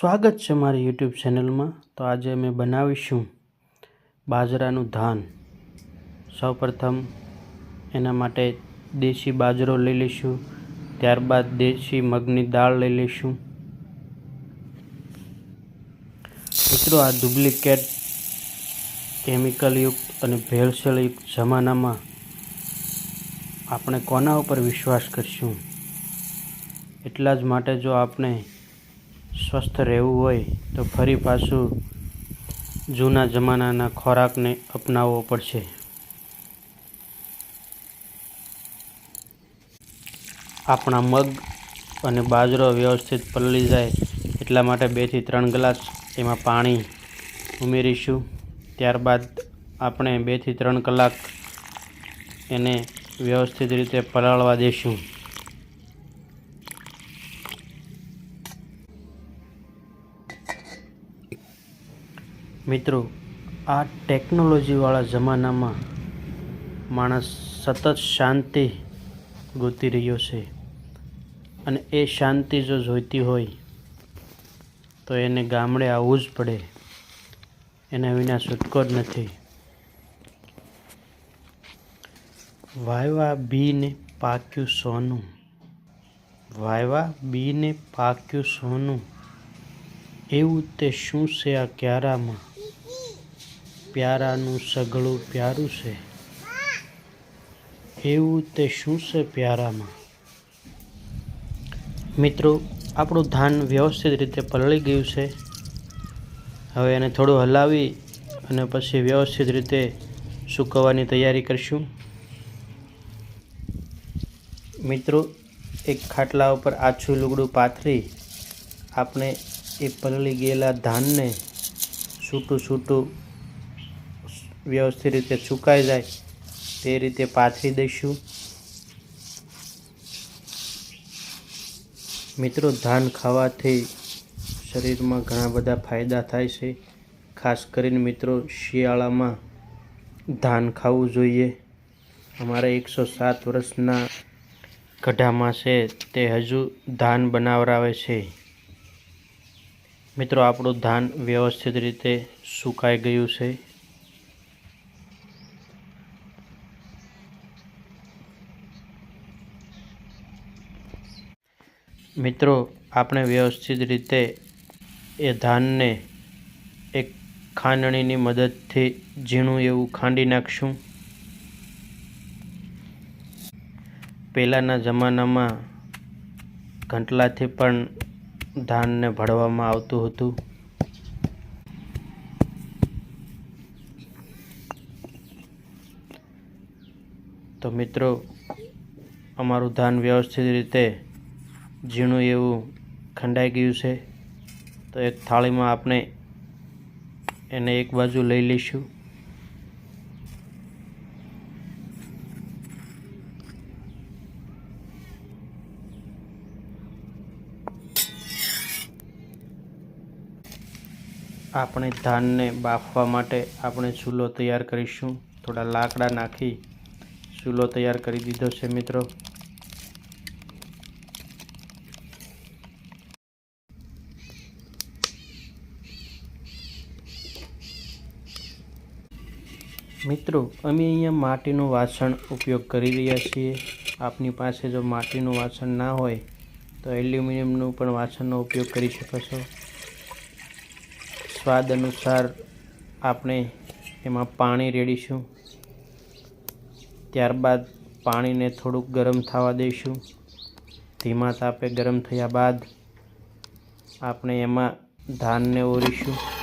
સ્વાગત છે મારી યુટ્યુબ ચેનલમાં. તો આજે અમે બનાવીશું બાજરાનું ધાન. સૌપ્રથમ એના માટે દેશી બાજરો લઈ લઈશું. ત્યારબાદ દેશી મગની દાળ લઈ લઈશું. મિત્રો, આ ડુપ્લિકેટ કેમિકલયુક્ત અને ભેળસેળયુક્ત જમાનામાં આપણે કોના ઉપર વિશ્વાસ કરશું? એટલા જ માટે જો આપણે સ્વસ્થ રહેવું હોય તો ફરી પાછું જૂના જમાનાના ખોરાકને અપનાવવો પડશે. આપણા મગ અને બાજરો વ્યવસ્થિત પલળી જાય એટલા માટે બેથી ત્રણ ગ્લાસ એમાં પાણી ઉમેરીશું. ત્યારબાદ આપણે બેથી ત્રણ કલાક એને વ્યવસ્થિત રીતે પલાળવા દઈશું મિત્રો, આ ટેકનોલોજીવાળા જમાનામાં માણસ સતત શાંતિ ગોતી રહ્યો છે. અને એ શાંતિ જો જોઈતી હોય, તો એને ગામડે આવવું જ પડે. એના વિના છૂટકો જ નથી. વાયવા બીને પાક્યું સોનું. વાયવા બીને પાક્યું સોનું. એવું તે શું છે આ ક્યારામાં? પ્યારાનું સઘળું પ્યારું છે? એવું તે શું છે પ્યારામાં? મિત્રો, આપણું ધાન વ્યવસ્થિત રીતે પલળી ગયું છે. હવે એને થોડું હલાવી અને પછી વ્યવસ્થિત રીતે સૂકવવાની તૈયારી કરીશું. મિત્રો, એક ખાટલા ઉપર આછું લુગડું પાથરી આપણે એ પલળી ગયેલા ધાનને છૂટું છૂટું વ્યવસ્થિત રીતે સુકાઈ જાય તે રીતે પાથરી દઈશું. મિત્રો, ધાન ખાવાથી શરીરમાં ઘણા બધા ફાયદા થાય છે. ખાસ કરીને મિત્રો, શિયાળામાં ધાન ખાવું જોઈએ. અમારા એકસો સાત વર્ષના ગઢામાં છે તે હજુ ધાન બનાવરાવે છે. મિત્રો, આપણું ધાન વ્યવસ્થિત રીતે સુકાઈ ગયું છે. મિત્રો, આપણે વ્યવસ્થિત રીતે એ ધાનને એક ખાંડણીની મદદથી ઝીણું એવું ખાંડી નાખશું. પહેલાંના જમાનામાં ઘંટલાથી પણ ધાનને ભળવામાં આવતું હતું. તો મિત્રો, અમારું ધાન વ્યવસ્થિત રીતે ઝીણું એવું ખંડાઈ ગયું છે, તો એક થાળીમાં આપણે એને એક બાજુ લઈ લઈશું. આપણે ધાનને બાફવા માટે આપણે ચૂલો તૈયાર કરીશું. થોડા લાકડા નાખી ચૂલો તૈયાર કરી દીધો છે મિત્રો. મિત્રો, અમે અહીંયા માટીનું વાસણ ઉપયોગ કરી રહ્યા છીએ. આપની પાસે જો માટીનું વાસણ ના હોય, તો એલ્યુમિનિયમનું પણ વાસણનો ઉપયોગ કરી શકો છો. સ્વાદ અનુસાર આપણે એમાં પાણી રેડીશું. ત્યારબાદ પાણીને થોડુંક ગરમ થવા દઈશું. ધીમા તાપે ગરમ થયા બાદ આપણે એમાં ધાનને ઓરીશું.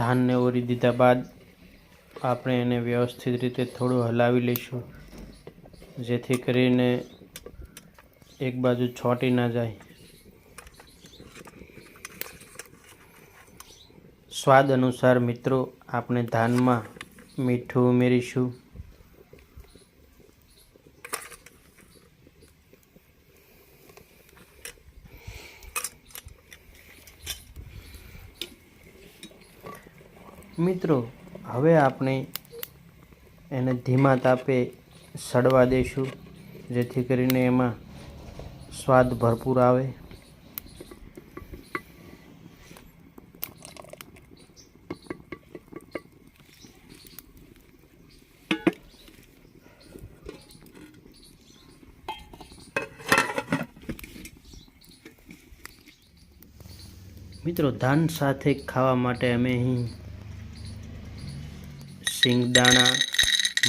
ધાનને ઓરી દીધા બાદ આપણે એને વ્યવસ્થિત રીતે થોડું હલાવી લઈશું, જેથી કરીને એક બાજુ છોટી ના જાય. સ્વાદ અનુસાર મિત્રો, આપણે ધાનમાં મીઠું ઉમેરીશું. મિત્રો, હવે આપણે એને ધીમા તાપે સડવા દઈશું, જેથી કરીને એમાં સ્વાદ ભરપૂર આવે. મિત્રો, ધાન સાથે ખાવા માટે અમે અહીં શિંગદાણા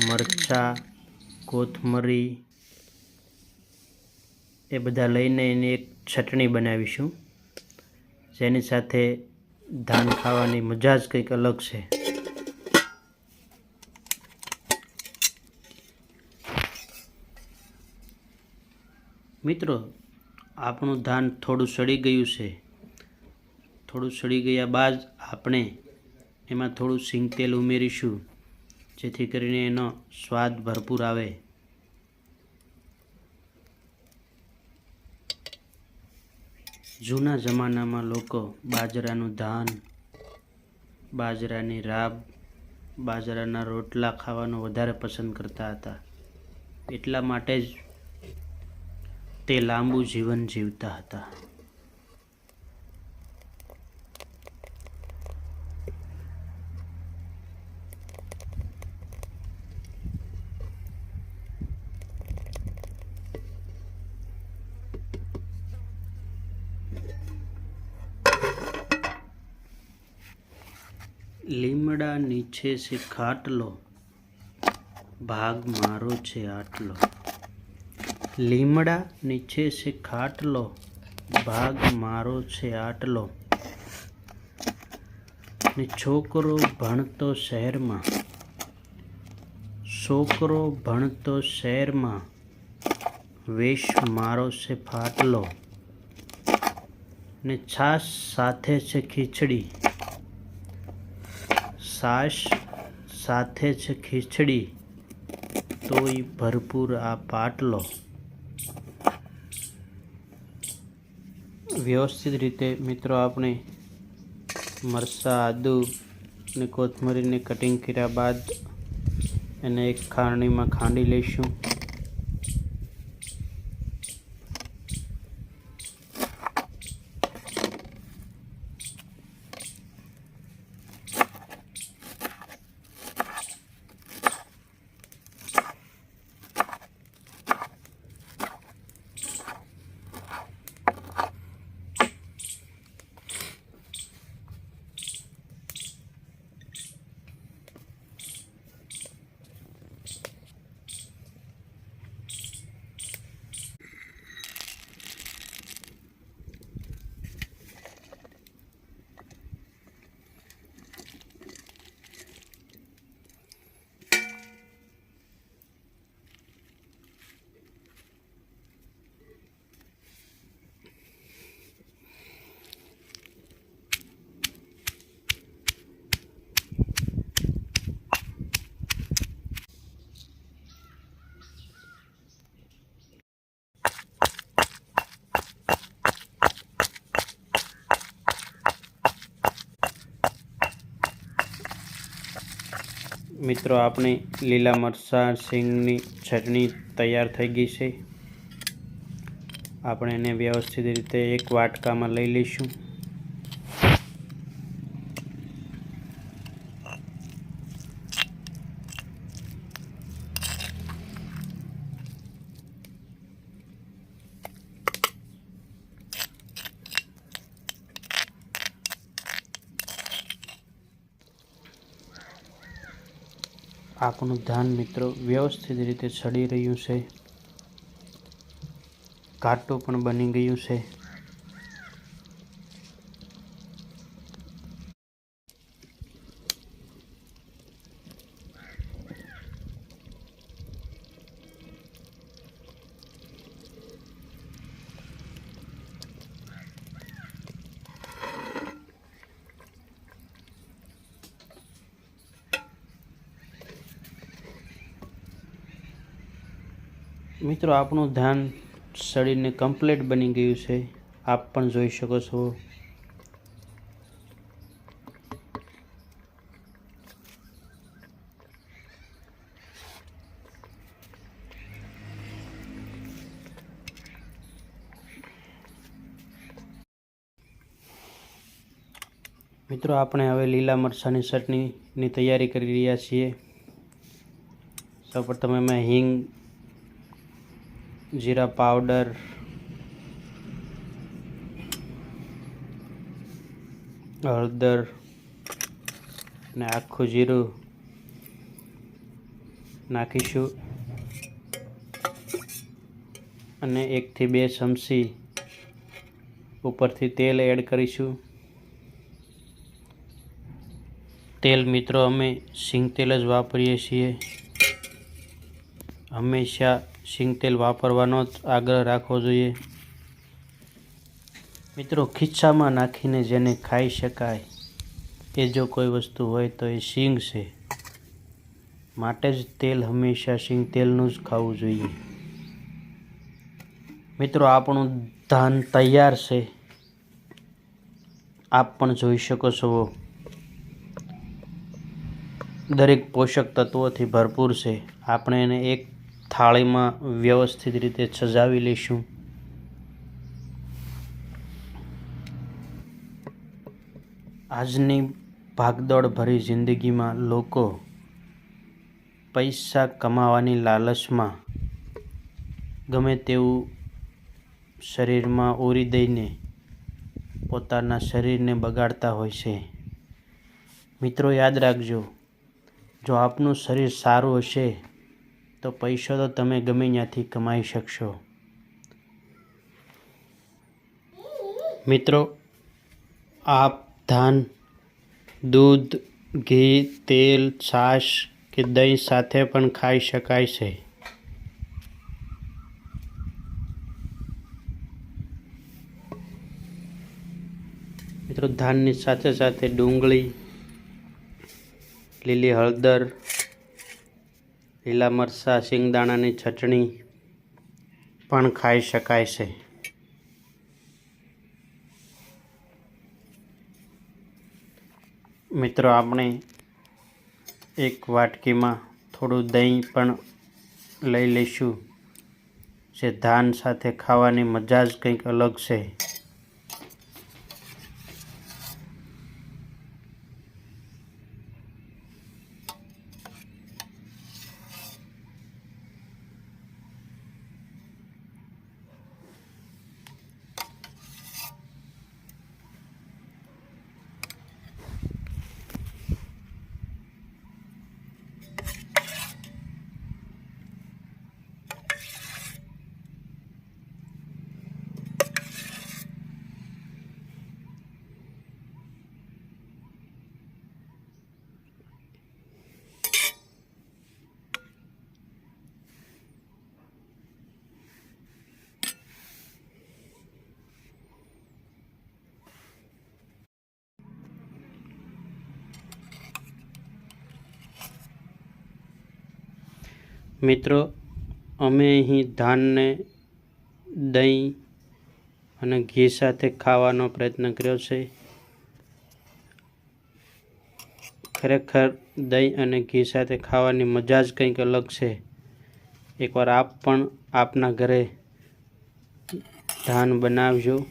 મરચાં, કોથમરી એ બધા લઈને એની એક ચટણી બનાવીશું. જેની સાથે ધાન ખાવાની મજા જ કંઈક અલગ છે. મિત્રો, આપણું ધાન થોડું સડી ગયું છે. થોડું સડી ગયા બાદ આપણે એમાં થોડું સિંગ તેલ ઉમેરીશું. જેથી કરીને એનો સ્વાદ ભરપૂર આવે. જૂના જમાનામાં લોકો બાજરાનું ધાન, બાજરાની રાબ, બાજરાના રોટલા ખાવાનું વધારે પસંદ કરતા હતા. એટલા માટે જ તે લાંબુ જીવન જીવતા હતા. લીમડા નીચે છે ખાટલો ભાગ મારો છે આટલો. લીમડા નીચે છે ખાટલો ભાગ મારો છે આટલો. ને છોકરો ભણતો શહેરમાં, છોકરો ભણતો શહેરમાં, વેશ મારો છે ફાટલો. ને છાશ સાથે છે ખીચડી. છાશ સાથે જ ખીચડી. તોય ભરપૂર આ પાટલો. વ્યવસ્થિત રીતે મિત્રો આપણે મરચાં, આદુ ને કોથમરીને કટિંગ કર્યા બાદ એને એક ખારણીમાં ખાંડી લઈશું. મિત્રો, આપણી લીલા મરચાં, સિંગની ચટણી તૈયાર થઈ ગઈ છે. આપણે એને વ્યવસ્થિત રીતે એક વાટકામાં લઈ લઈશું. આપણું ધાન મિત્રો વ્યવસ્થિત રીતે સડી રહ્યું છે. ઘાટું પણ બની ગયું છે. મિત્રો આપણું ધાન શરીરને કમ્પ્લીટ બની ગયું છે. આપ પણ જોઈ શકો છો. મિત્રો, આપણે હવે લીલા મરચાંની ચટણીની તૈયારી કરી રહ્યા છીએ. સૌપ્રથમ એમાં હિંગ જીરા પાવડર. હળદર અને આખું જીરું નાખીશું. અને એકથી બે ચમચી ઉપરથી તેલ એડ કરીશું. તેલ મિત્રો અમે સિંગ તેલ જ વાપરીએ છીએ. હંમેશા સિંગ તેલ વાપરવાનો જ આગ્રહ રાખવો જોઈએ. મિત્રો, ખિસ્સામાં નાખીને જેને ખાઈ શકાય એ જો કોઈ વસ્તુ હોય તો એ સિંગ છે. માટે જ તેલ હંમેશા સિંગ તેલનું જ ખાવું જોઈએ. મિત્રો, આપણું ધાન તૈયાર છે. આપ પણ જોઈ શકો છો. દરેક પોષક તત્વોથી ભરપૂર છે. આપણે એને એક થાળીમાં વ્યવસ્થિત રીતે સજાવી લઈશું આજની ભાગદોડ ભરી જિંદગીમાં લોકો પૈસા કમાવાની લાલચમાં ગમે તેવું શરીરમાં ઓરી દઈને પોતાના શરીરને બગાડતા હોય છે. મિત્રો, યાદ રાખજો, જો આપનું શરીર સારું હશે તો પૈસો તો તમે ગમે ત્યાંથી કમાઈ શકશો. મિત્રો, આપ ધાન, દૂધ, ઘી, તેલ, છાશ કે દહીં સાથે પણ ખાઈ શકાય છે. મિત્રો, ધાનની સાથે સાથે ડુંગળી, લીલી હળદર લીલા મરચાં, શિંગદાણાની ચટણી પણ ખાઈ શકાય છે. મિત્રો, આપણે એક વાટકીમાં થોડું દહીં પણ લઈ લઈશું. જે ધાન સાથે ખાવાની મજા જ કંઈક અલગ છે. મિત્રો, અમે અહીં ધાનને દહીં અને ઘી સાથે ખાવાનો પ્રયત્ન કર્યો છે. ખરેખર દહીં અને ઘી સાથે ખાવાની મજા જ કંઈક અલગ છે. એકવાર આપ પણ આપના ઘરે ધાન બનાવજો.